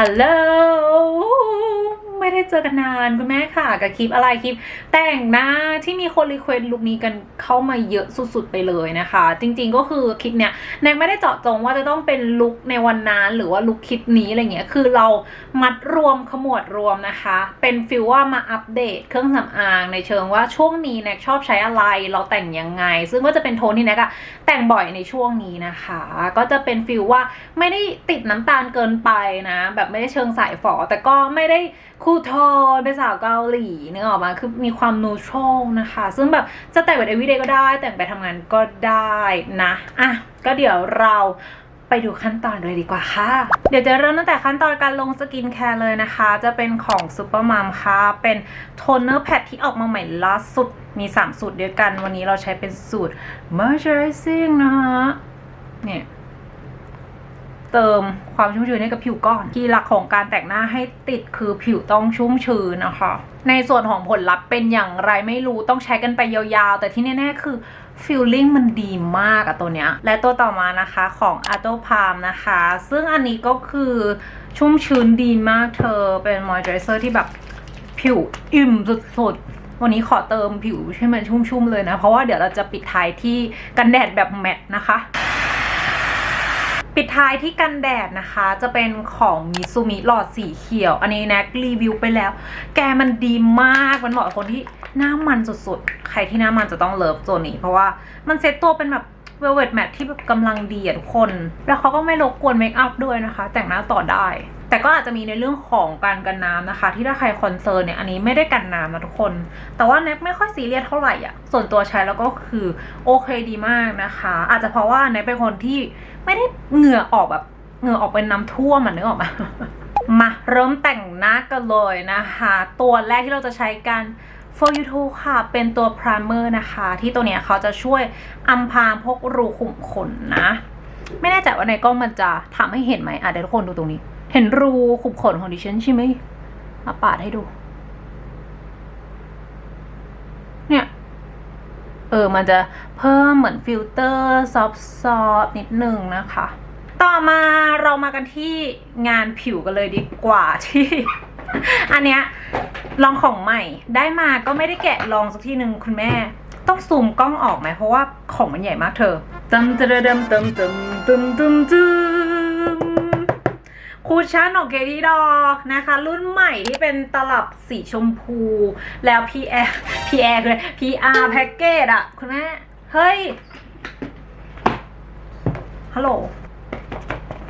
Hello. เจอกันนานคุณแม่ค่ะ กับคลิปอะไรคลิป แต่งหน้าที่มีคนรีเควสต์ลุคนี้กันเข้ามาเยอะสุดๆไปเลยนะคะ จริงๆก็คือคลิปเนี้ยแนกไม่ได้เจาะจงว่าจะต้องเป็นลุคในวันนั้นหรือว่าลุคคลิปนี้อะไรเงี้ยคือเรามัดรวมขมวดรวมนะคะ เป็นฟิลว่ามาอัปเดตเครื่องสำอางในเชิงว่าช่วงนี้แนกชอบใช้อะไรเราแต่งยังไง ซึ่งก็จะเป็นโทนที่แนกอะแต่งบ่อยในช่วงนี้นะคะ ก็จะเป็นฟิลว่าไม่ได้ติดน้ำตาลเกินไปนะ แบบไม่ได้เชิงสายฝอแต่ก็ไม่ได้คูลโทนเป็นสาวเกาหลีนึกออกมาคือมีความนูทรัลนะคะ ซึ่งแบบจะแต่งแบบ everyday ก็ได้ แต่งไปทำงานก็ได้นะอะก็เดี๋ยวเราไปดูขั้นตอนเลยดีกว่าค่ะ เดี๋ยวจะเริ่มตั้งแต่ขั้นตอนการลงสกินแคร์เลยนะคะ จะเป็นของ Super Mom ค่ะ เป็นโทนเนอร์แพดที่ออกมาใหม่ล่าสุด มี 3 สูตรเดียวกัน วันนี้เราใช้เป็นสูตร moisturizing นะคะเนี่ย เติมความชุ่มชื้นให้กับผิวก่อนที่หลักของการแต่งหน้าให้ติดคือผิวต้องชุ่มชื้นนะคะ ในส่วนของผลลัพธ์เป็นอย่างไรไม่รู้ต้องใช้กันไปยาวๆ แต่ที่แน่ๆคือฟิลลิ่งมันดีมากอะตัวเนี้ย และตัวต่อมานะคะของ a t o p a l m นะคะ ซึ่งอันนี้ก็คือชุ่มชื้นดีมากเธอเป็นมอยเจอร์เซอร์ที่แบบผิวอิ่มสุดๆ วันนี้ขอเติมผิวให้มันชุ่มๆเลยนะ เพราะว่าเดี๋ยวเราจะปิดท้ายที่กันแดดแบบแมตต์นะคะ ปิดท้ายที่กันแดดนะคะ จะเป็นของมิซูมิหลอดสีเขียว อันนี้แน็กรีวิวไปแล้ว แกมันดีมากมันเหมาะกับคนที่หน้ามันสุดๆ ใครที่หน้ามันจะต้องเลิฟตัวนี้ เพราะว่ามันเซ็ตตัวเป็นแบบเวลเวดแมทที่แบบกำลังดีอะทุกคน แล้วเขาก็ไม่รบกวนเมคอัพด้วยนะคะ แต่งหน้าต่อได้ แต่ก็อาจจะมีในเรื่องของการกันน้ำนะคะ ที่ถ้าใครคอนเซิร์นเนี่ยอันนี้ไม่ได้กันน้ำนะทุกคน แต่ว่าแน็กไม่ค่อยซีเรียสเท่าไหร่อะส่วนตัวใช้แล้วก็คือโอเคดีมากนะคะ อาจจะเพราะว่าแน็กเป็นคนที่ไม่ได้เหงื่อออกแบบเหงื่อออกเป็นน้ำท่วมอะนึกออกมามาเริ่มแต่งหน้ากันเลยนะคะ ตัวแรกที่เราจะใช้กัน for you to ค่ะ เป็นตัว primer นะคะ ที่ตัวเนี้ยเขาจะช่วยอำพรางพวกรูขุมขนนะ ไม่แน่ใจว่าในกล้องมันจะทำให้เห็นไหมอะเดี๋ยวทุกคนดูตรงนี้ เห็นรูขุมขนของดิฉันใช่ไหมมาปาดให้ดู เนี่ย เออ มันจะเพิ่มเหมือนฟิลเตอร์ซอฟซอฟนิดนึงนะคะ ต่อมาเรามากันที่งานผิวกันเลยดีกว่าที่ อันเนี้ยลองของใหม่ได้มาก็ไม่ได้แกะลองสักทีหนึ่งคุณแม่ ต้องซูมกล้องออกไหมเพราะว่าของมันใหญ่มากเธอตึมติมติมติมติมติมติม คูชั่นของเคที่ดอนะคะ รุ่นใหม่ที่เป็นตลับสีชมพู แล้ว PR PR คือ PR แพ็กเกจอะคุณแม่ เฮ้ย ฮัลโหล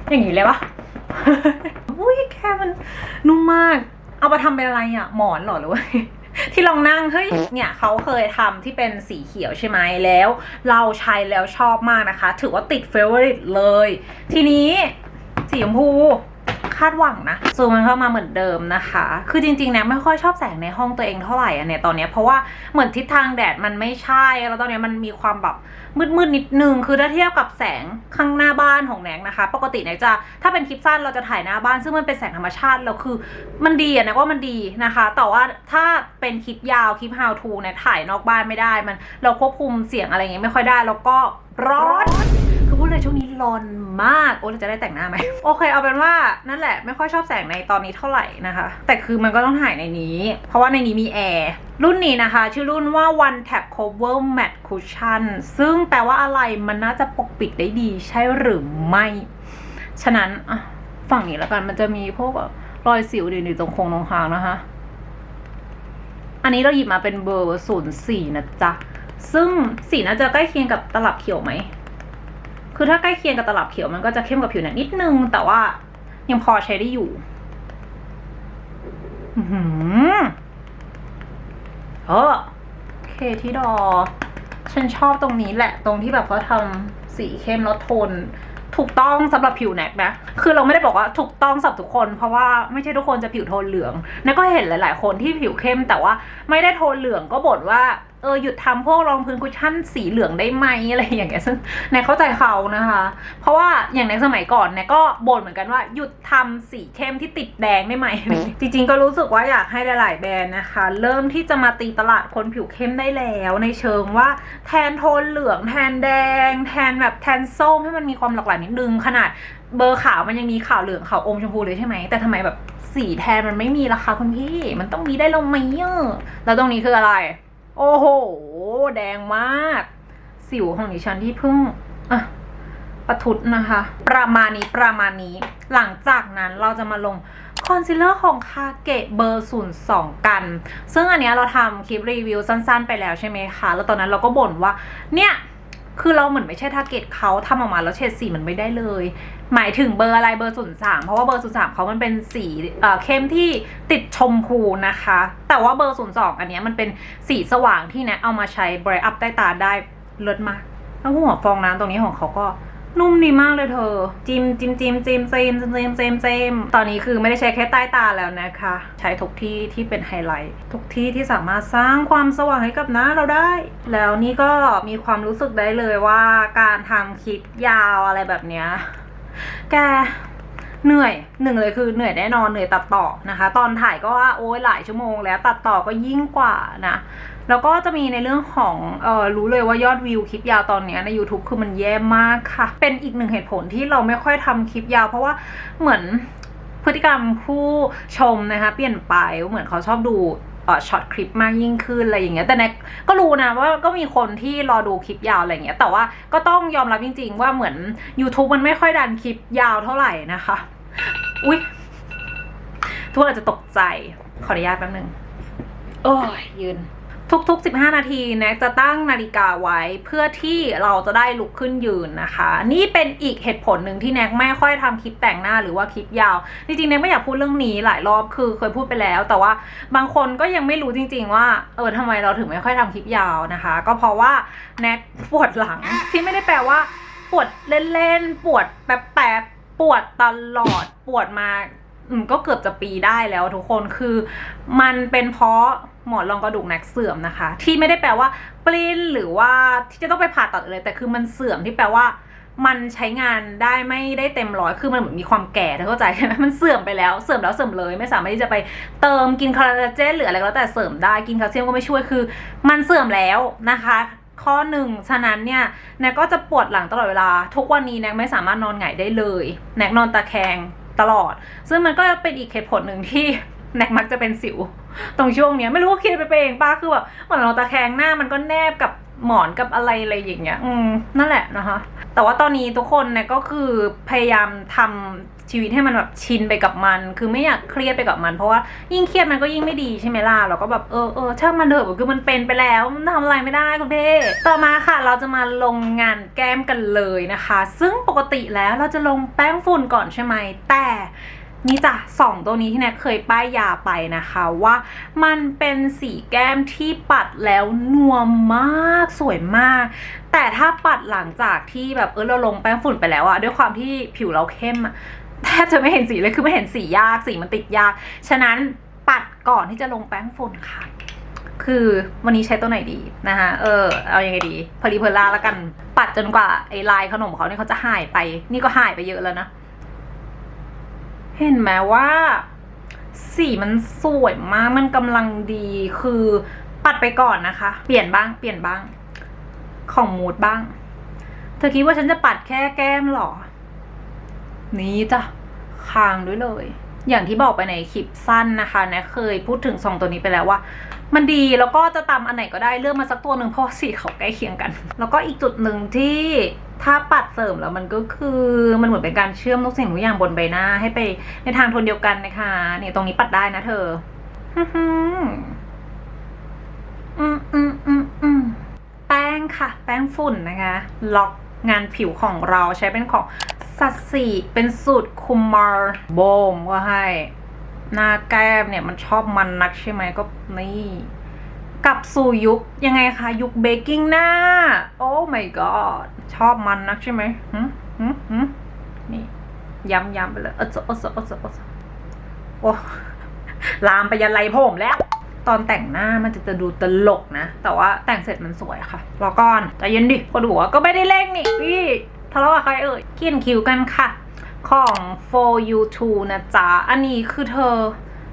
อย่างนี้เลยปะอุ้ยแค่มันนุ่มมาก เอามาทำเป็นอะไรอะหมอนหรอหรือว่าที่ลองนั่งเฮ้ยเนี่ยเขาเคยทำที่เป็นสีเขียวใช่ไหมแล้ว เราใช้แล้วชอบมากนะคะ ถือว่าติดเฟเวอร์ริตเลย ทีนี้สีชมพู คาดหวังนะซูมมันเข้ามาเหมือนเดิมนะคะ คือจริงๆนะไม่ค่อยชอบแสงในห้องตัวเองเท่าไหร่อะเนี่ยตอนนี้เพราะว่าเหมือนทิศทางแดดมันไม่ใช่ แล้วตอนนี้มันมีความแบบมืดๆนิดนึงคือถ้าเทียบกับแสงข้างหน้าบ้านของแนกนะคะ ปกติแนกจะถ้าเป็นคลิปสั้นเราจะถ่ายหน้าบ้าน ซึ่งมันเป็นแสงธรรมชาติแล้วคือมันดีอะนกว่ามันดีนะคะ แต่ว่าถ้าเป็นคลิปยาวคลิป how to เนี่ยถ่ายนอกบ้านไม่ได้มัน เราควบคุมเสียงอะไรเงี้ยไม่ค่อยได้แล้วก็ร้อน คือพูดเลยช่วงนี้ร้อนมาก โอ้เราจะได้แต่งหน้าไหม โอเค เอาเป็นว่านั่นแหละไม่ค่อยชอบแสงในตอนนี้เท่าไหร่นะคะ แต่คือมันก็ต้องถ่ายในนี้ เพราะว่าในนี้มีแอร์รุ่นนี้นะคะ ชื่อรุ่นว่า One Tap Cover Matte Cushion ซึ่งแปลว่าอะไรมันน่าจะปกปิดได้ดีใช่หรือไม่ ฉะนั้นอะฝั่งนี้แล้วกันมันจะมีพวกแบบรอยสิวอยู่ตรงโครงตรงคางนะคะ อันนี้เราหยิบมาเป็นเบอร์ศูนย์สี่นะจ๊ะ ซึ่งสีน่าจะใกล้เคียงกับตลับเขียวไหม คือถ้าใกล้เคียงกับตลับเขียวมันก็จะเข้มกับผิวหนังนิดนึง แต่ว่ายังพอใช้ได้อยู่อือหือเออโอเคที่ดอ ฉันชอบตรงนี้แหละตรงที่แบบเขาทำสีเข้มแล้วโทน ถูกต้องสำหรับผิวแนกนะ คือเราไม่ได้บอกว่าถูกต้องสำหรับทุกคน เพราะว่าไม่ใช่ทุกคนจะผิวโทนเหลืองแนกก็เห็นหลาย ๆ คนที่ผิวเข้ม แต่ว่าไม่ได้โทนเหลืองก็บ่นว่า เออหยุดทำพวกรองพื้นคุชชั่นสีเหลืองได้ไหมอะไรอย่างเงี้ยซึ่งแนเข้าใจเขานะคะ เพราะว่าอย่างในสมัยก่อนแนกก็บ่นเหมือนกันว่าหยุดทำสีเข้มที่ติดแดงได้ไหม จริงๆก็รู้สึกว่าอยากให้หลาย ๆ แบรนด์นะคะ เริ่มที่จะมาตีตลาดคนผิวเข้มได้แล้วในเชิงว่าแทนโทนเหลืองแทนแดง แทนแบบแทนส้มให้มันมีความหลากหลายนิดนึงขนาดเบอร์ขาวมันยังมีขาวเหลืองขาวอมชมพูเลยใช่ไหม แต่ทำไมแบบสีแทนมันไม่มีราคาคุณพี่ มันต้องมีได้ลงไหมเอะแล้วตรงนี้คืออะไร โอ้โห แดงมาก สิวของดิฉันที่เพิ่งอะปะทุดนะคะ ประมาณนี้ประมาณนี้ หลังจากนั้นเราจะมาลงคอนซีลเลอร์ของคาเกะเบอร์ 02 กัน ซึ่งอันนี้เราทำคลิปรีวิวสั้นๆ ไปแล้วใช่ไหมคะ แล้วตอนนั้นเราก็บ่นว่า เนี่ย คือเราเหมือนไม่ใช่ทาร์เก็ตเขาทำออกมาแล้วเฉดสีมันไม่ได้เลย หมายถึงเบอร์อะไรเบอร์ศูนย์สามเพราะว่าเบอร์ศูนย์สามเขามันเป็นสีเอ่อเข้มที่ติดชมพูนะคะ แต่ว่าเบอร์ศูนย์สองอันนี้มันเป็นสีสว่างที่แนะเอามาใช้เบรอัพใต้ตาได้เลิศมาก แล้วหัวฟองน้ำตรงนี้ของเขาก็นุ่มดีมากเลยเธอ จิมจิมจิมจิมเจมเจมเจมเจมเจมตอนนี้คือไม่ได้ใช้แค่ใต้ตาแล้วนะคะ ใช้ทุกที่ที่เป็นไฮไลท์ทุกที่ที่สามารถสร้างความสว่างให้กับหน้าเราได้ แล้วนี่ก็มีความรู้สึกได้เลยว่าการทำคลิปยาวอะไรแบบเนี้ย แกเหนื่อยหนึ่งเลยคือเหนื่อยแน่นอนเหนื่อยตัดต่อนะคะ ตอนถ่ายก็ว่าโอ้ยหลายชั่วโมง แล้วตัดต่อก็ยิ่งกว่านะแล้วก็จะมีในเรื่องของเออรู้เลยว่ายอดวิวคลิปยาวตอนนี้ใน YouTube คือมันแย่มากค่ะ เป็นอีกหนึ่งเหตุผลที่เราไม่ค่อยทำคลิปยาว เพราะว่าเหมือนพฤติกรรมผู้ชมนะคะ เปลี่ยนไปเหมือนเขาชอบดู ช็อตคลิปมากยิ่งขึ้นอะไรอย่างเงี้ยแต่แน็กก็รู้นะว่าก็มีคนที่รอดูคลิปยาวอะไรอย่างเงี้ยแต่ว่าก็ต้องยอมรับจริง ๆ ว่าเหมือน YouTube มันไม่ค่อยดันคลิปยาวเท่าไหร่นะคะ อุ๊ย ทุกคนอาจจะตกใจขออนุญาตแป๊บนึงโอ้ยยืน ทุกๆ 15 นาทีแน็กจะตั้งนาฬิกาไว้เพื่อที่เราจะได้ลุกขึ้นยืนนะคะ นี่เป็นอีกเหตุผลหนึ่งที่แน็กไม่ค่อยทำคลิปแต่งหน้าหรือว่าคลิปยาว จริงๆแน็กไม่อยากพูดเรื่องนี้หลายรอบคือเคยพูดไปแล้ว แต่ว่าบางคนก็ยังไม่รู้จริง ๆ ว่าเออทำไมเราถึงไม่ค่อยทำคลิปยาวนะคะ ก็เพราะว่าแน็กปวดหลังที่ไม่ได้แปลว่า ปวดเล่นๆปวดแป๊บๆปวดตลอดปวดมา อืมก็เกือบจะปีได้แล้วทุกคนคือ มันเป็นเพราะหมอนรองกระดูกแน็กเสื่อมนะคะ ที่ไม่ได้แปลว่าปลิ้นหรือว่าที่จะต้องไปผ่าตัดเลย แต่คือมันเสื่อมที่แปลว่า มันใช้งานได้ไม่ได้เต็มร้อยคือมันเหมือนมีความแก่เธอเข้าใจใช่ไหมมันเสื่อมไปแล้วเสื่อมแล้วเสื่อมเลยไม่สามารถที่จะไปเติมกินคอลลาเจนหรืออะไรก็แล้วแต่เสริมได้กินแคลเซียมก็ไม่ช่วยคือ มันเสื่อมแล้วนะคะข้อหนึ่งฉะนั้นเนี่ยแน็กก็จะปวดหลังตลอดเวลา ทุกวันนี้แน็กไม่สามารถนอนหงายได้เลย แน็กนอนตะแคง ตลอด ซึ่งมันก็เป็นอีกเหตุผลหนึ่งที่แนกมักจะเป็นสิว ตรงช่วงเนี้ยไม่รู้ว่าคิดไปเองป้าคือแบบเหมือนเราตะแคงหน้ามันก็แนบกับหมอนกับอะไรอะไรอย่างเงี้ย อืมนั่นแหละนะคะ แต่ว่าตอนนี้ทุกคนเนี่ยก็คือพยายามทำ ชีวิตให้มันแบบชินไปกับมัน คือไม่อยากเครียดไปกับมัน เพราะว่ายิ่งเครียดมันก็ยิ่งไม่ดีใช่ไหมล่ะเราก็แบบเออเออช่างมันเถอะคือมันเป็นไปแล้วมันทำอะไรไม่ได้คุณเพ่ต่อมาค่ะเราจะมาลงงานแก้มกันเลยนะคะ ซึ่งปกติแล้วเราจะลงแป้งฝุ่นก่อนใช่ไหมแต่นี่จ้ะสองตัวนี้ที่แนกเคยป้ายยาไปนะคะว่ามันเป็นสีแก้มที่ปัดแล้วนัวมากสวยมาก แต่ถ้าปัดหลังจากที่แบบเออเราลงแป้งฝุ่นไปแล้วอะด้วยความที่ผิวเราเข้มอะ แทบจะไม่เห็นสีเลยคือไม่เห็นสียากสีมันติดยาก ฉะนั้นปัดก่อนที่จะลงแป้งฝุ่นค่ะ คือวันนี้ใช้ตัวไหนดีนะคะเออเอายังไงดีพอลีเพล่าแล้วกันปัดจนกว่าไอ้ลายขนมเขาเนี่ยเขาจะหายไป นี่ก็หายไปเยอะแล้วนะ เห็นไหมว่า สีมันสวยมากมันกำลังดีคือปัดไปก่อนนะคะ เปลี่ยนบ้างเปลี่ยนบ้าง ของมูดบ้าง เธอคิดว่าฉันจะปัดแค่แก้มหรอ นี่จ้ะ คางด้วยเลย อย่างที่บอกไปในคลิปสั้นนะคะนะเคยพูดถึงสองตัวนี้ไปแล้วว่า มันดีแล้วก็จะตำอันไหนก็ได้เลือกมาสักตัวหนึ่งเพราะสีเขาใกล้เคียงกัน แล้วก็อีกจุดหนึ่งที่ถ้าปัดเสริมแล้วมันก็คือมันเหมือนเป็นการเชื่อมทุกสิ่งทุกอย่างบนใบหน้าให้ไปในทางโทนเดียวกันนะคะเนี่ยตรงนี้ปัดได้นะเธออืมอืมอืมอืมแป้งค่ะ แป้งฝุ่นนะคะ ล็อกงานผิวของเราใช้เป็นของ สัตสีเป็นสูตรคุมมารโบมก็ให้ หน้าแก้มเนี่ยมันชอบมันนักใช่ไหมก็นี่กลับสู่ยุคยังไงคะ ยุคเบกกิ้งหน้า โอ้ my god ชอบมันนักใช่ไหมหืมหืมหืมนี่ย้ำย้ำไปเลยเออจะเออจะเออจะเออจะโอ้ลามไปยันไรผมแล้ว ตอนแต่งหน้ามันจะจะดูตลกนะ แต่ว่าแต่งเสร็จมันสวยค่ะรอก่อนใจเย็นดิคนหัวก็ไม่ได้เร่งนี่พี่ ทะเลาะกับใครเอ่ยเขียนคิวกันค่ะ ของ for you two นะจ๊ะ อันนี้คือเธอ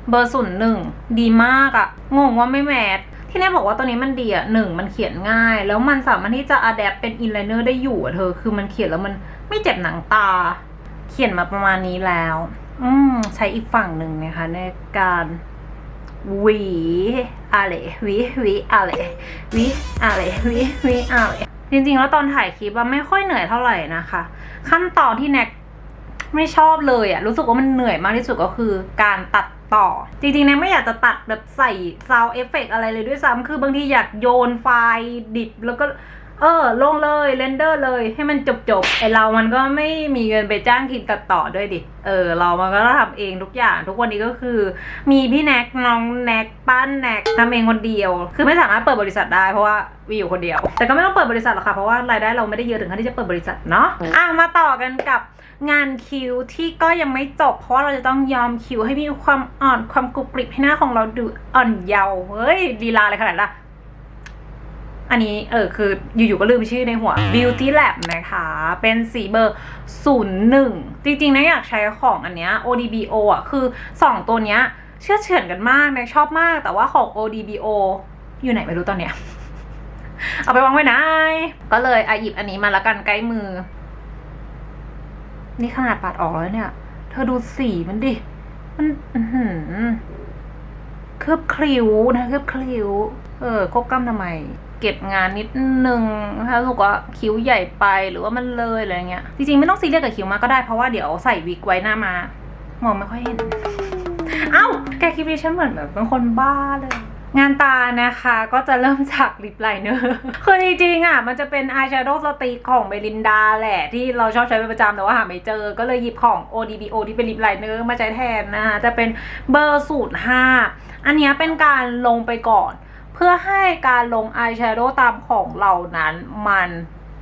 เบอร์ศูนย์หนึ่งดีมากอะงงว่าไม่แมทที่แน่บอกว่าตัวนี้มันดีอะหนึ่งมันเขียนง่าย แล้วมันสามารถที่จะอัดแอปเป็นอินไลเนอร์ได้อยู่อะเธอ คือมันเขียนแล้วมันไม่เจ็บหนังตา เขียนมาประมาณนี้แล้ว อืมใช้อีกฝั่งหนึ่งนะคะ ในการวีอะไรวีวีอะไรวีอะไรวีวีอะไร จริงๆ แล้วตอนถ่ายคลิปอะไม่ค่อยเหนื่อยเท่าไหร่นะคะ ขั้นตอนที่แน็กไม่ชอบเลยอะรู้สึกว่ามันเหนื่อยมากที่สุดก็คือการตัดต่อ จริงๆเน็กไม่อยากจะตัดแบบใส่ซาวเอฟเฟกอะไรเลยด้วยซ้ำคือบางทีอยากโยนไฟล์ดิบแล้วก็ เออ ลงเลยเรนเดอร์เลยให้มันจบๆไอเรามันก็ไม่มีเงินไปจ้างทีมตัดต่อด้วยดิ เออ เรามันก็ทำเองทุกอย่าง ทุกวันนี้ก็คือ มีพี่แน็กน้องแน็กปั้นแน็กทำเองคนเดียว คือไม่สามารถเปิดบริษัทได้เพราะว่าวีอยู่คนเดียว แต่ก็ไม่ต้องเปิดบริษัทหรอกค่ะ เพราะว่ารายได้เราไม่ได้เยอะถึงขั้นที่จะเปิดบริษัทเนาะอะมาต่อกันกับงานคิวที่ก็ยังไม่จบ เพราะว่าเราจะต้องยอมคิวให้มีความอ่อนความกรุบกริบให้หน้าของเราดูอ่อนเยาว์เฮ้ยลีลาอะไรขนาดละ อันนี้เออคืออยู่ๆก็ลืมชื่อในหัว Beauty Lab นะคะ เป็นสีเบอร์ 01 จริงๆนะอยากใช้ของอันเนี้ย ODBO อะ คือ 2 ตัวเนี้ยเชื่อเฉือนกันมากนะชอบมาก แต่ว่าของ ODBO อยู่ไหนไม่รู้ตอนเนี้ย เอาไปวางไว้ไหน ก็เลยอะหยิบอันนี้มาละกันใกล้มือ นี่ขนาดปัดออกแล้วเนี่ย เธอดูสีมันดิ มัน อื้อหือ เคลือบคลิ้วนะเคลือบคลิ้ว เออควบกล้ำทำไม เก็บงานนิดนึงนะคะรู้สึกว่าคิ้วใหญ่ไปหรือว่ามันเลยอะไรเงี้ย จริงๆ ไม่ต้องซีเรียสกับคิ้วมากก็ได้เพราะว่าเดี๋ยวใส่วิกไว้หน้ามามองไม่ค่อยเห็น เอ้า แกคิดดิฉันเหมือนแบบเป็นคนบ้าเลย งานตานะคะก็จะเริ่มจากลิปไลเนอร์คือจริงๆอะมันจะเป็นอายแชโดว์สติกของเบลินดาแหละ ที่เราชอบใช้เป็นประจำแต่ว่าหาไม่เจอ ก็เลยหยิบของ ODBO ที่เป็นลิปไลเนอร์มาใช้แทนนะคะจะเป็นเบอร์สูตร 5 อันนี้เป็นการลงไปก่อน เพื่อให้การลงอายแชโดว์ตามของเรานั้นมัน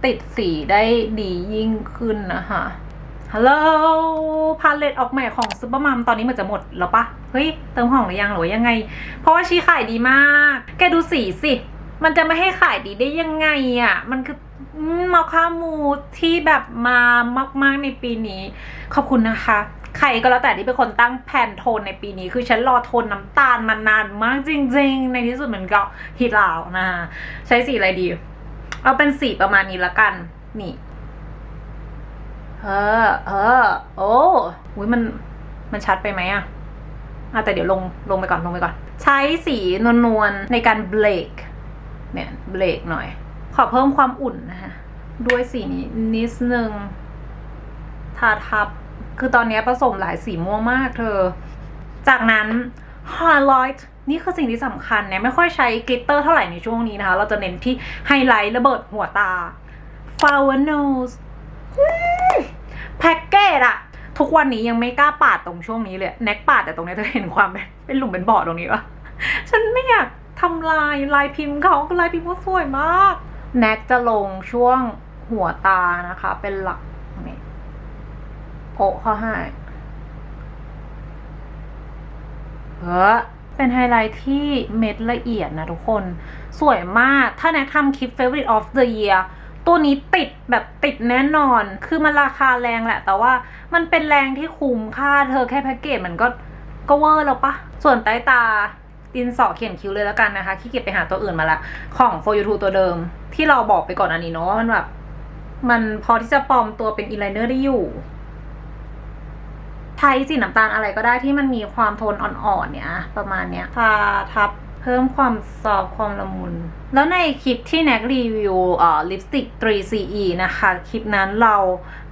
ติดสีได้ดียิ่งขึ้นนะคะ ฮัลโหลพาเลตออกใหม่ของซุปเปอร์มัมตอนนี้มันจะหมดแล้วปะเฮ้ย เติมของหรือยังหรือยังไง เพราะว่าชีขายดีมาก แกดูสีสิ มันจะไม่ให้ขายดีได้ยังไงอะ่ะ มันคือมาค่ามูที่แบบมามาก ๆในปีนี้ ขอบคุณนะคะ ใครก็แล้วแต่ที่เป็นคนตั้งแผนโทนในปีนี้ คือฉันรอโทนน้ำตาลมานานมากจริง ๆ ในที่สุดมันก็ฮิตแล้วนะ ใช้สีอะไรดี เอาเป็นสีประมาณนี้ละกัน นี่ เออ เออ โอ้อุ้ยมัน มันชัดไปไหมอะอะแต่เดี๋ยวลง ลงไปก่อน ลงไปก่อน ใช้สีนวลๆ ในการเบรกเนี่ย เบรกหน่อย ขอเพิ่มความอุ่นนะคะด้วยสีนี้นิดนึง ทาทับ คือตอนนี้ผสมหลายสีม่วงมากเธอ จากนั้น highlight นี่คือสิ่งที่สำคัญเนี่ยไม่ค่อยใช้กลิตเตอร์เท่าไหร่ในช่วงนี้นะคะ เราจะเน้นที่ไฮไลท์ระเบิดหัวตา flower nose แพ็กเกจอะทุกวันนี้ยังไม่กล้าปาดตรงช่วงนี้เลยแน็กปาดแต่ตรงนี้เธอเห็นความเป็นหลุมเป็นบ่อตรงนี้ปะฉันไม่อยากทำลายลายพิมพ์เขาลายพิมพ์เขาสวยมากแน็กจะลงช่วงหัวตานะคะ เป็นหลักนี่โปะเข้าให้เออเป็นไฮไลท์ที่เม็ดละเอียดนะทุกคน สวยมากถ้าแน็กทำคลิป favorite of the year ตัวนี้ติดแบบติดแน่นอน คือมันราคาแรงแหละ แต่ว่ามันเป็นแรงที่คุ้มค่าเธอแค่แพ็กเกจมันก็ก็เวอร์แล้วปะ ส่วนใต้ตาดินสอเขียนคิ้วเลยแล้วกันนะคะขี้เกียจไปหาตัวอื่นมาละ ของ for you t o ตัวเดิม ที่เราบอกไปก่อนอันนี้เนาะว่ามันแบบ มันพอที่จะปลอมตัวเป็นอินไลเนอร์ได้อยู่ใช้สีน้ำตาลอะไรก็ได้ที่มันมีความโทนอ่อนๆเนี่ย ประมาณเนี้ยทาทับ เพิ่มความซอฟความละมุน แล้วในคลิปที่แนกรีวิวเอ่อลิปสติก 3CE นะคะ คลิปนั้นเรา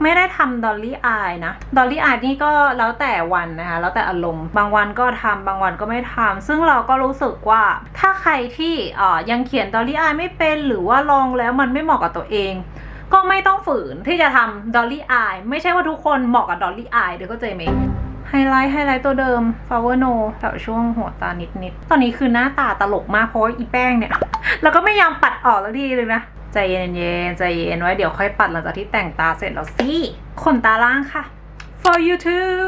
ไม่ได้ทำดอลลี่อายนะ ดอลลี่อายนี่ก็แล้วแต่วันนะคะ แล้วแต่อารมณ์ บางวันก็ทำบางวันก็ไม่ทำ ซึ่งเราก็รู้สึกว่าถ้าใครที่เอ่อยังเขียนดอลลี่อายไม่เป็นหรือว่าลองแล้วมันไม่เหมาะกับตัวเองก็ไม่ต้องฝืนที่จะทำดอลลี่อายไม่ใช่ว่าทุกคนเหมาะกับดอลลี่อายเดี๋ยวก็เจไหม ไฮไลท์ไฮไลท์ตัวเดิม flower no แถวช่วงหัวตานิดๆ ตอนนี้คือหน้าตาตลกมากเพราะอีแป้งเนี่ย แล้วก็ไม่ยอมปัดออกสักทีเลยนะ ใจเย็นๆ ใจเย็นไว้เดี๋ยวค่อยปัดหลังจากที่แต่งตาเสร็จแล้วสิขนตาล่างค่ะ for you too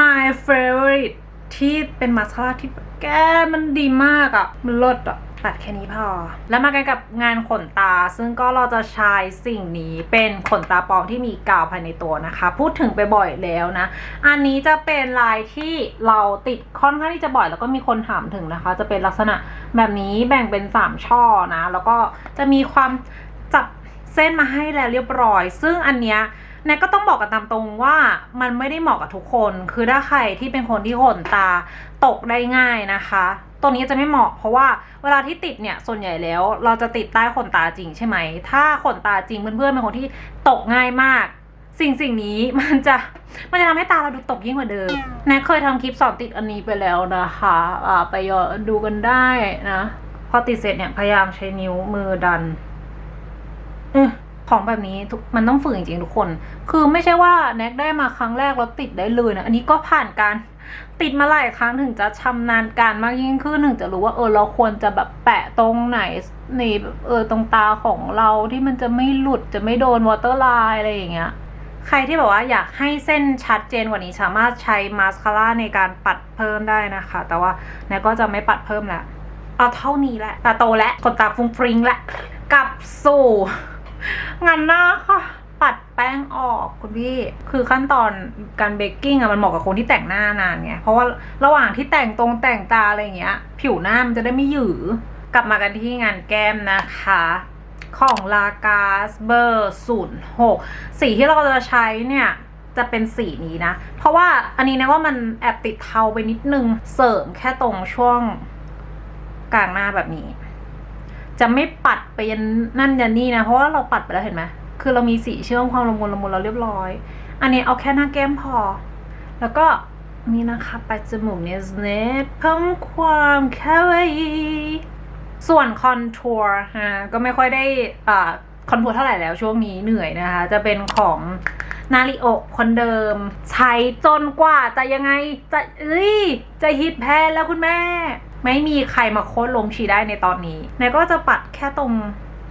my favorite ที่เป็นมาสคาร่าที่แกมันดีมากอะ่ะ มันลิศอะ่ะ ตัดแค่นี้พอ แล้วมากันกับงานขนตา ซึ่งก็เราจะใช้สิ่งนี้เป็นขนตาปลอมที่มีกาวภายในตัวนะคะ พูดถึงไปบ่อยแล้วนะ อันนี้จะเป็นลายที่เราติดค่อนข้างที่จะบ่อย แล้วก็มีคนถามถึงนะคะ จะเป็นลักษณะแบบนี้แบ่งเป็น 3 ช่อนะ แล้วก็จะมีความจับเส้นมาให้แล้วเรียบร้อย ซึ่งอันเนี้ยแนทก็ต้องบอกกันตามตรงว่ามันไม่ได้เหมาะกับทุกคน คือถ้าใครที่เป็นคนที่ขนตาตกได้ง่ายนะคะ ตัวนี้จะไม่เหมาะ เพราะว่าเวลาที่ติดเนี่ยส่วนใหญ่แล้ว เราจะติดใต้ขนตาจริงใช่ไหม ถ้าขนตาจริงเพื่อนๆเป็นคนที่ตกง่ายมาก สิ่งสิ่งนี้มันจะมันจะทำให้ตาเราดูตกยิ่งกว่าเดิมแนทเคยทำคลิปสอนติดอันนี้ไปแล้วนะคะอ่าไปยอดูกันได้นะพอติดเสร็จเนี่ยพยายามใช้นิ้วมือดันอของแบบนี้มันต้องฝึกจริงๆทุกคน คือไม่ใช่ว่าแน็กได้มาครั้งแรกแล้วติดได้เลยนะอันนี้ก็ผ่านการ ติดมาหลายครั้งถึงจะชำนาญการมากยิ่งขึ้นถึงจะรู้ว่าเออเราควรจะแบบแปะตรงไหนนแบบเออตรงตาของเราที่มันจะไม่หลุดจะไม่โดนวอเตอร์ไลน์อะไรอย่างเงี้ยใครที่แบบว่าอยากให้เส้นชัดเจนกว่านี้สามารถใช้มาสคาร่าในการปัดเพิ่มได้นะคะ แต่ว่าแน็กก็จะไม่ปัดเพิ่มแล้วเอาเท่านี้แหละตาโตและขนตาฟุ้งฟริ้งและกลับสู่งานหน้าค่ะ ปัดแป้งออกคุณพี่ คือขั้นตอนการเบกกิ้งอะมันเหมาะกับคนที่แต่งหน้านานไง เพราะว่าระหว่างที่แต่งตรงแต่งตาอะไรอย่างเงี้ย ผิวหน้ามันจะได้ไม่หยือ กลับมากันที่งานแก้มนะคะ ของลากาสเบอร์ศูนย์หกสีที่เราจะใช้เนี่ยจะเป็นสีนี้นะ เพราะว่าอันนี้นะว่ามันแอบติดเทาไปนิดนึง เสริมแค่ตรงช่วงกลางหน้าแบบนี้ จะไม่ปัดไปยันนั่นยันนี่นะ เพราะว่าเราปัดไปแล้วเห็นไหม คือเรามีสีเชื่อมความละมุนละมุนเราเรียบร้อย อันนี้เอาแค่หน้าแก้มพอ แล้วก็นี่นะคะปลายจมูกเนี่ยเนตเพิ่มความคาวอีส่วนคอนทัวร์ฮะก็ไม่ค่อยได้อ่าคอนทัวร์เท่าไหร่แล้วช่วงนี้เหนื่อยนะคะ จะเป็นของนาริโอคนเดิม ใช้จนกว่าจะยังไง จะเอ้ยจะฮิตแพ้แล้วคุณแม่ ไม่มีใครมาโค้ดลมชีได้ในตอนนี้แนก็จะปัดแค่ตรง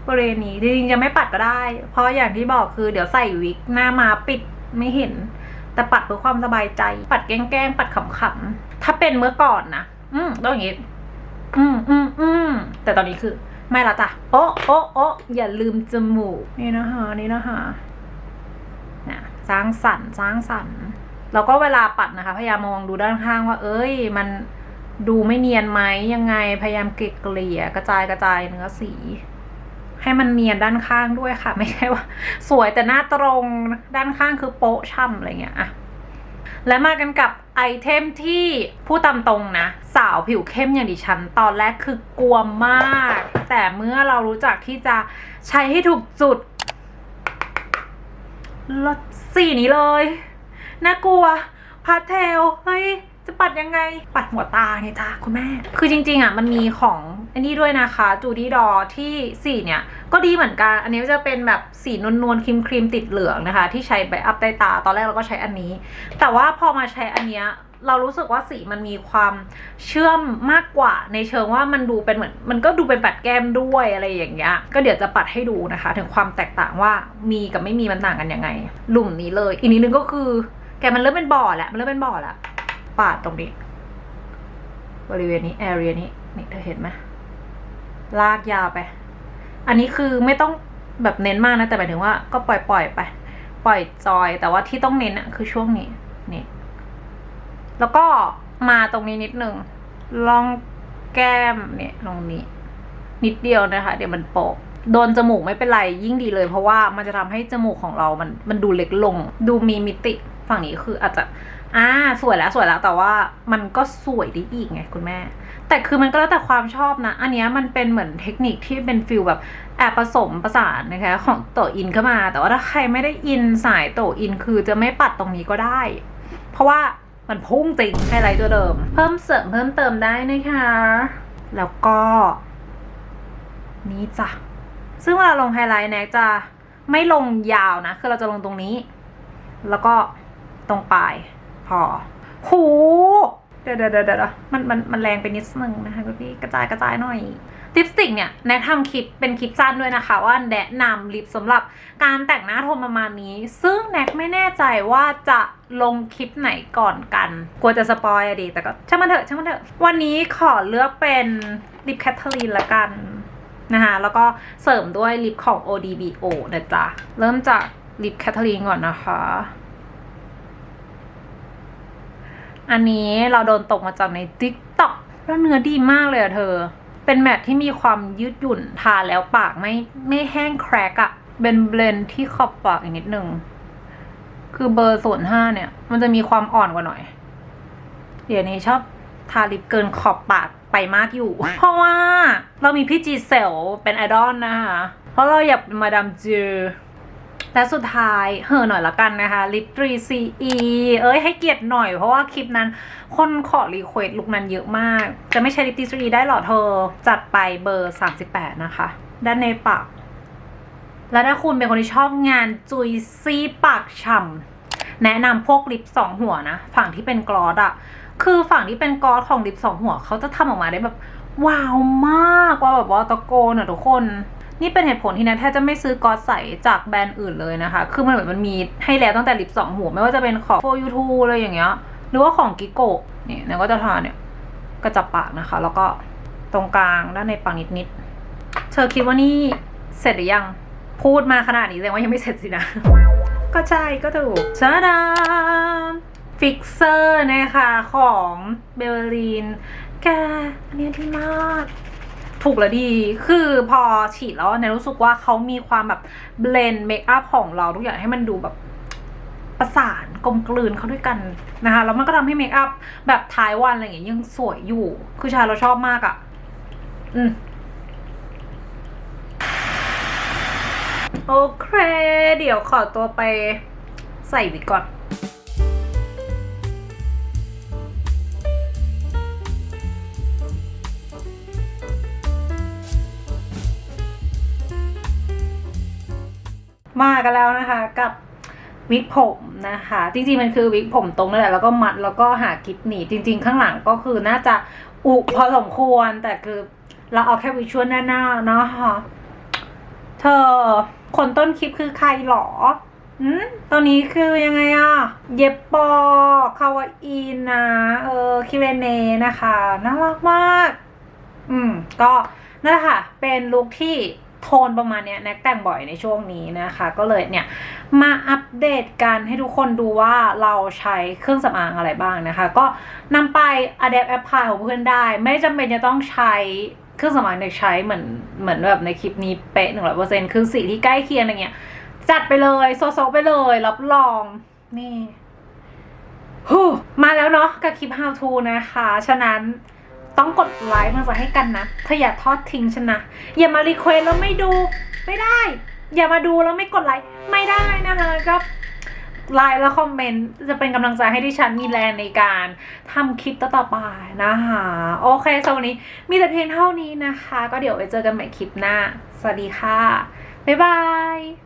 บริเวณนี้จริงๆจะไม่ปัดก็ได้ เพราะอย่างที่บอกคือเดี๋ยวใส่วิกหน้ามาปิดไม่เห็น แต่ปัดเพื่อความสบายใจ ปัดแกล้งๆปัดขำๆถ้าเป็นเมื่อก่อนนะอืมต้องอย่างงี้อืมอืมอืมแต่ตอนนี้คือ ไม่ละจ้ะโอ๊ะโอ๊ะโอ๊ะอย่าลืมจมูกนี่นะคะนี่นะคะนะสร้างสรรค์สร้างสรรค์แล้วก็เวลาปัดนะคะ พยายามมองดูด้านข้างว่า เอ้ย มันดูไม่เนียนไหมยังไงพยายามเกลี่ยกระจายกระจายเนื้อสี ให้มันเนียนด้านข้างด้วยค่ะ ไม่ใช่ว่า สวยแต่หน้าตรงด้านข้างคือโป๊ะช่ำอะไรเงี้ยอะและมากันกับไอเทมที่ผู้ตามตรงนะ สาวผิวเข้มอย่างดิฉัน ตอนแรกคือกลัวมาก แต่เมื่อเรารู้จักที่จะใช้ให้ถูกจุดลดสีนี้เลย น่ากลัวพาสเทลเฮ้ย จะปัดยังไง ปัดหัวตาไงจ้าคุณแม่ คือจริงๆอะมันมีของอันนี้ด้วยนะคะจูดี้ดอที่สีเนี่ยก็ดีเหมือนกัน อันนี้จะเป็นแบบสีนวลๆครีมครีมๆติดเหลืองนะคะ ที่ใช้ไบอัพใต้ตา ตอนแรกเราก็ใช้อันนี้ แต่ว่าพอมาใช้อันเนี้ยเรารู้สึกว่าสีมันมีความเชื่อมมากกว่า ในเชิงว่ามันดูเป็นเหมือน มันก็ดูเป็นปัดแก้มด้วยอะไรอย่างเงี้ย ก็เดี๋ยวจะปัดให้ดูนะคะ ถึงความแตกต่างว่ามีกับไม่มีมันต่างกันยังไงหลุมนี้เลย อีกนิดนึงก็คือ แกมันเริ่มเป็นบ่อแล้วมันเริ่มเป็นบ่อแล้ว ปาดตรงนี้ บริเวณนี้แอเรียนี้นี่เธอเห็นไหมลากยาวไป อันนี้คือไม่ต้องแบบเน้นมากนะ แต่หมายถึงว่าก็ปล่อยปล่อยไป ปล่อยจอย แต่ว่าที่ต้องเน้นอะคือช่วงนี้นี่ แล้วก็มาตรงนี้นิดนึงลองแก้มเนี่ยตรงนี้ นิดเดียวนะคะ เดี๋ยวมันโปะโดนจมูกไม่เป็นไรยิ่งดีเลย เพราะว่ามันจะทำให้จมูกของเรามันมันดูเล็กลง ดูมีมิติฝั่งนี้คืออาจจะ อ่าสวยแล้วสวยแล้วแต่ว่ามันก็สวยได้อีกไงคุณแม่ แต่คือมันก็แล้วแต่ความชอบนะ อันนี้มันเป็นเหมือนเทคนิคที่เป็นฟิลแบบแอบผสมประสานนะคะของโตอินเข้ามา แต่ว่าถ้าใครไม่ได้อินสายโตอินคือจะไม่ปัดตรงนี้ก็ได้ เพราะว่ามันพุ่งจริงไฮไลท์ตัวเดิม เพิ่มเสริมเพิ่มเติมได้นะคะ แล้วก็ นี่จ้ะซึ่งเวลาลงไฮไลท์แน็กจะไม่ลงยาวนะ คือเราจะลงตรงนี้ แล้วก็ตรงปลาย พอหูเดี๋ยวเดี๋ยวเดี๋ยวมันมันมันแรงไปนิดนึงนะคะคุณพี่กระจายกระจายหน่อยลิปสติกเนี่ยแนะทำคลิปเป็นคลิปสั้นด้วยนะคะ ว่าแนะนำลิปสำหรับการแต่งหน้าโทนประมาณนี้ ซึ่งแน็กไม่แน่ใจว่าจะลงคลิปไหนก่อนกัน กลัวจะสปอยอะดีแต่ก็ช่างมันเถอะช่างมันเถอะ วันนี้ขอเลือกเป็นลิปแคทเธอรีนละกันนะคะแล้วก็เสริมด้วยลิปของ ODBO นะจ๊ะ เริ่มจากลิปแคทเธอรีนก่อนนะคะ อันนี้เราโดนตกมาจากใน TikTok แล้วเนื้อดีมากเลยอะเธอ เป็นแมทที่มีความยืดหยุ่นทาแล้วปากไม่ไม่แห้งแครกอะเป็นเบลนด์ที่ขอบปากอีกนิดนึง คือเบอร์ศูนย์ห้าเนี่ย มันจะมีความอ่อนกว่าหน่อย เดี๋ยวนี้ชอบทาลิปเกินขอบปากไปมากอยู่ เพราะว่าเรามีพี่จีเซลเป็นไอดอลนะคะ เพราะเราอยากมาดามจือ และสุดท้ายเห่อหน่อยละกันนะคะลิปตรีซีอีเอ้ยให้เกียรติหน่อยเพราะว่าคลิปนั้นคนขอรีเควสลุกนั้นเยอะมาก จะไม่ใช้ลิปตรีซีอีได้หรอเธอ จัดไปเบอร์ 38 นะคะ ด้านในปาก และถ้าคุณเป็นคนที่ชอบงานจุยซี่ปากฉ่ำแนะนำพวกลิปสองหัวนะ ฝั่งที่เป็นกลอสอะคือฝั่งที่เป็นกลอสของลิปสองหัวเขาจะทำออกมาได้แบบว้าวมากว่าแบบว่าตะโกนอะทุกคน นี่เป็นเหตุผลที่นะแทบจะไม่ซื้อกอสใสจากแบรนด์อื่นเลยนะคะ คือมันเหมือนมันมีให้แล้วตั้งแต่ลิปสองหัวไม่ว่าจะเป็นของโฟยูทูอะไรอย่างเงี้ย หรือว่าของกิโกะนี่นะก็จะทาเนี่ยกระจับปากนะคะ แล้วก็ตรงกลางด้านในปากนิดๆ เธอคิดว่านี่เสร็จหรือยัง พูดมาขนาดนี้แสดงว่ายังไม่เสร็จสินะ ก็ใช่ก็ถูกชาดาฟิกเซอร์นะคะของเบลลีนแกอันนี้ดีมาก ถูกแล้วดี คือพอฉีดแล้วเนี่ยรู้สึกว่าเขามีความแบบเบลนเมคอัพของเราทุกอย่างให้มันดูแบบประสานกลมกลืนเข้าด้วยกันนะคะแล้วมันก็ทำให้เมคอัพแบบท้ายวันอะไรอย่างเงี้ยยังสวยอยู่ คือชาเราชอบมากอะ่ะ อืมโอเค เดี๋ยวขอตัวไปใส่วิกก่อน มากันแล้วนะคะ กับวิกผมนะคะ จริงๆมันคือวิกผมตรงนั่นแหละแล้วก็มัดแล้วก็หากิฟหนีบจริง ๆ ข้างหลังก็คือน่าจะอุพอสมควรแต่คือเราเอาแค่วิชวลหน้าๆนะคะเธอคนต้นคลิปคือใครหรออืมตอนนี้คือยังไงอะเย็บปอ คาวาอีนนะ เออ คิเรเนนะคะ น่ารักมาก อืม ก็นั่นแหละค่ะ เป็นลุคที่ โทนประมาณเนี้ยแน็กแต่งบ่อยในช่วงนี้นะคะ ก็เลยเนี่ยมาอัปเดตกันให้ทุกคนดูว่าเราใช้เครื่องสำอางอะไรบ้างนะคะ ก็นำไป Adapt Apply ของเพื่อนได้ ไม่จำเป็นจะต้องใช้เครื่องสำอางในใช้เหมือนเหมือนแบบในคลิปนี้เป๊ะหนึ่งร้อยเปอร์เซ็นต์คือสีที่ใกล้เคียงอะไรเงี้ยจัดไปเลยโซโซไปเลยรับรองนี่มาแล้วเนาะกับคลิป how to นะคะ ฉะนั้น ต้องกดไลค์มาจะให้กันนะเธออย่าทอดทิ้งฉันนะอย่ามารีเควสแล้วไม่ดูไม่ได้ อย่ามาดูแล้วไม่กดไลค์ไม่ได้นะคะก็ไลค์แล้วคอมเมนต์จะเป็นกำลังใจให้ดิฉันมีแรงในการทำคลิปต่อๆไปนะคะโอเคสำหรับวันนี้มีแต่เพียงเท่านี้นะคะ ก็เดี๋ยวไปเจอกันใหม่คลิปหน้า สวัสดีค่ะ บ๊ายบาย